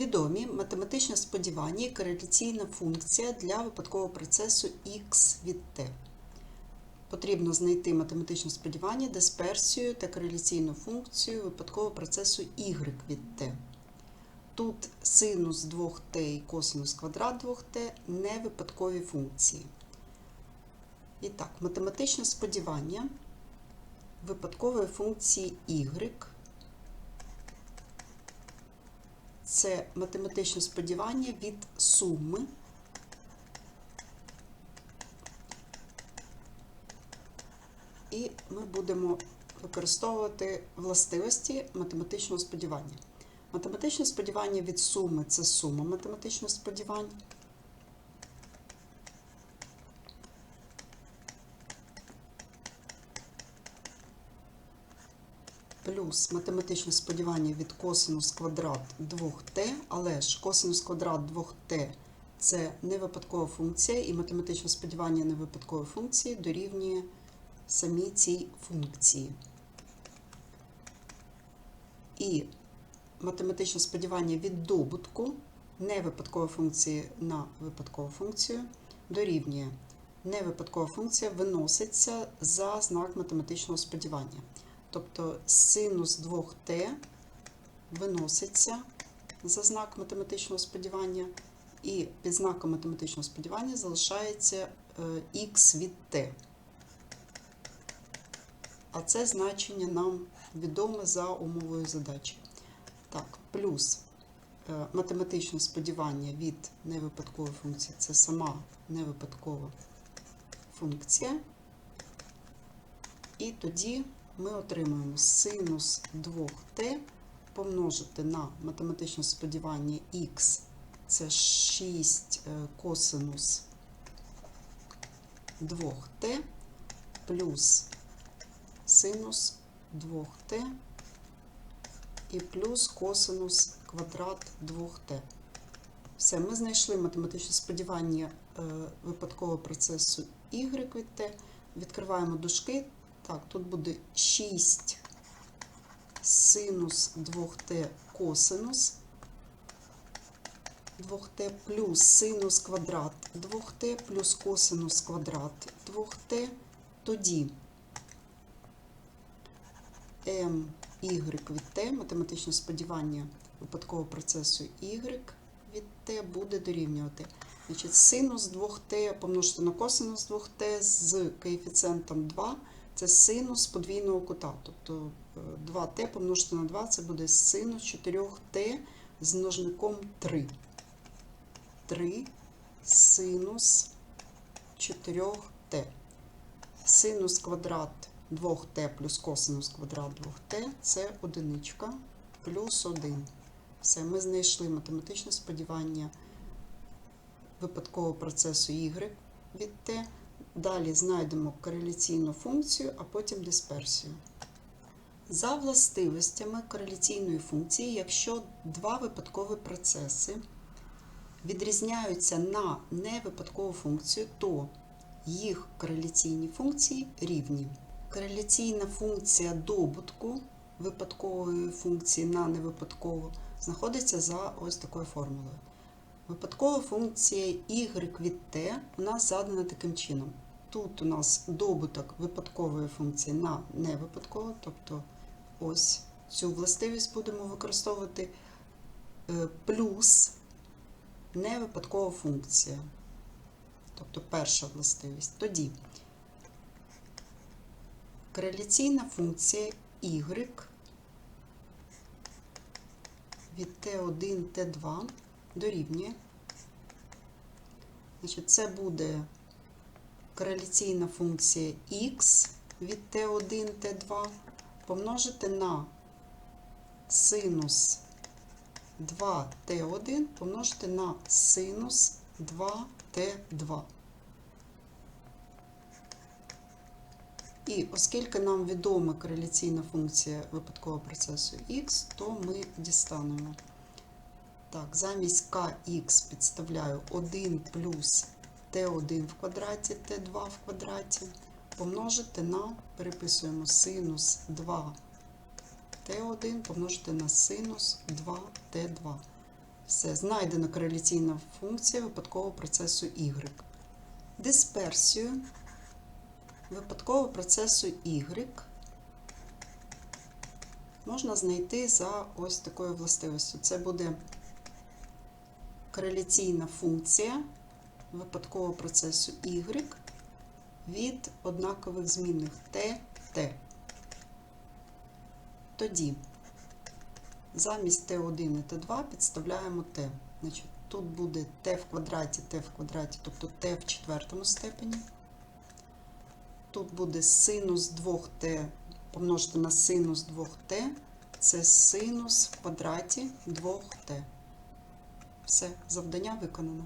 Відомі математичне сподівання і кореляційна функція для випадкового процесу x від t. Потрібно знайти математичне сподівання, дисперсію та кореляційну функцію випадкового процесу y від t. Тут синус 2t і косинус квадрат 2t не випадкові функції. І так, математичне сподівання випадкової функції y це математичне сподівання від суми і ми будемо використовувати властивості математичного сподівання. Математичне сподівання від суми це сума математичних сподівань. Плюс математичне сподівання від косинус квадрат 2t, але ж косинус квадрат 2t це не випадкова функція, і математичне сподівання не випадкової функції дорівнює самій цій функції. І математичне сподівання від добутку невипадкової функції на випадкову функцію дорівнює невипадкова функція виноситься за знак математичного сподівання. Тобто синус 2t виноситься за знак математичного сподівання, і під знаком математичного сподівання залишається х від t. А це значення нам відоме за умовою задачі. Так, плюс е, математичне сподівання від невипадкової функції це сама невипадкова функція. І тоді ми отримуємо синус 2t помножити на математичне сподівання х, це 6 е, косинус 2t плюс синус 2t і плюс косинус квадрат 2t. Все, ми знайшли математичне сподівання е, випадкового процесу y від t. Відкриваємо дужки. Так, тут буде 6 синус 2t косинус 2t плюс синус квадрат 2t плюс косинус квадрат 2t. Тоді m y від t, математичне сподівання випадкового процесу y від t буде дорівнювати. Значить, синус 2t помножити на косинус 2t з коефіцієнтом 2 це синус подвійного кута. Тобто 2t помножити на 2 це буде синус 4t з множником 3. 3 синус 4t. Синус квадрат 2t плюс косинус квадрат 2t це одиничка плюс 1. Все, ми знайшли математичне сподівання випадкового процесу y від t. Далі знайдемо кореляційну функцію, а потім дисперсію. За властивостями кореляційної функції, якщо два випадкові процеси відрізняються на невипадкову функцію, то їх кореляційні функції рівні. Кореляційна функція добутку випадкової функції на невипадкову знаходиться за ось такою формулою. Випадкова функція y від t у нас задана таким чином. Тут у нас добуток випадкової функції на невипадкову, тобто ось цю властивість будемо використовувати е, плюс невипадкова функція. Тобто перша властивість. Тоді кореляційна функція y від t1 t2 дорівнює. Значить, Це буде кореляційна функція x від t1 t2 помножити на синус 2t1 помножити на синус 2t2. І оскільки нам відома кореляційна функція випадкового процесу x, то ми дістанемо. Так, замість kx підставляю 1 плюс t1 в квадраті, t2 в квадраті, помножити на, переписуємо синус 2 t1 помножити на синус 2t2. Все, знайдена кореляційна функція випадкового процесу y. Дисперсію випадкового процесу y можна знайти за ось такою властивістю. Це буде кореляційна функція випадкового процесу y від однакових змінних t, t. Тоді замість t1 і t2 підставляємо t. Значить, тут буде t в квадраті, t в квадраті, тобто t в четвертому степені. Тут буде синус 2t помножити на синус 2t. Це синус в квадраті 2t. Все, завдання виконано.